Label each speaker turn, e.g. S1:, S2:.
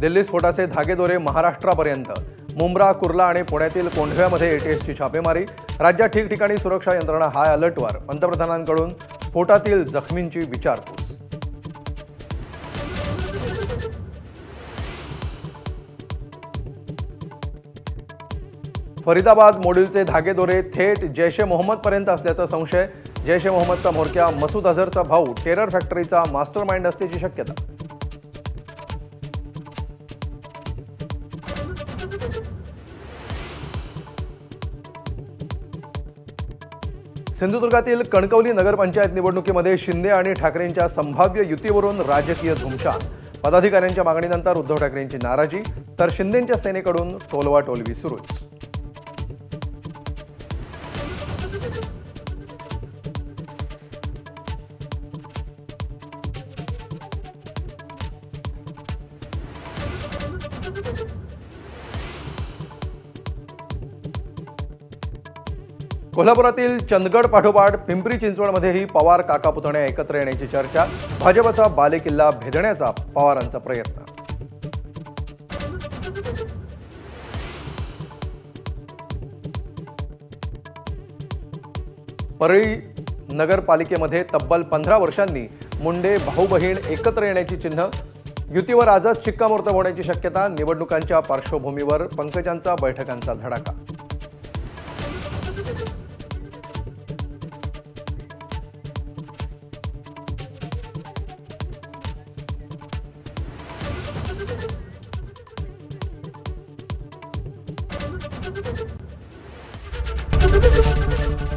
S1: दिल्ली स्फोटाचे धागेदोरे महाराष्ट्रापर्यंत. मुंब्रा कुर्ला आणि पुण्यातील कोंढव्यामध्ये एटीएसची छापेमारी. राज्यात ठिकठिकाणी सुरक्षा यंत्रणा हाय अलर्टवर. पंतप्रधानांकडून स्फोटातील जखमींची विचारपूस. फरीदाबाद मोडीलचे धागेदोरे थेट जैश ए मोहम्मदपर्यंत असल्याचा संशय. जैश ए मोहम्मदचा म्होरक्या मसूद अझरचा भाऊ टेरर फॅक्टरीचा मास्टर माइंड असल्याची शक्यता. सिंधुदुर्गातील कणकवली नगरपंचायत निवडणुकीमध्ये शिंदे आणि ठाकरेंच्या संभाव्य युतीवरून राजकीय धुमशान. पदाधिकाऱ्यांच्या मागणीनंतर उद्धव ठाकरेंची नाराजी तर शिंदेंच्या सेनेकडून टोलवाटोलवी सुरूच. कोल्हापुरातील चंदगड पाठोपाठ पिंपरी चिंचवडमध्येही पवार काका पुतण्या एकत्र येण्याची चर्चा. भाजपचा बालेकिल्ला भेदण्याचा पवारांचा प्रयत्न. परळी नगरपालिकेमध्ये तब्बल पंधरा वर्षांनी मुंडे भाऊ बहीण एकत्र येण्याची चिन्ह युतीवर आजच शिक्कामोर्तब होण्याची शक्यता निवडणुकांच्या पार्श्वभूमीवर पंकजांचा बैठकांचा धडाका.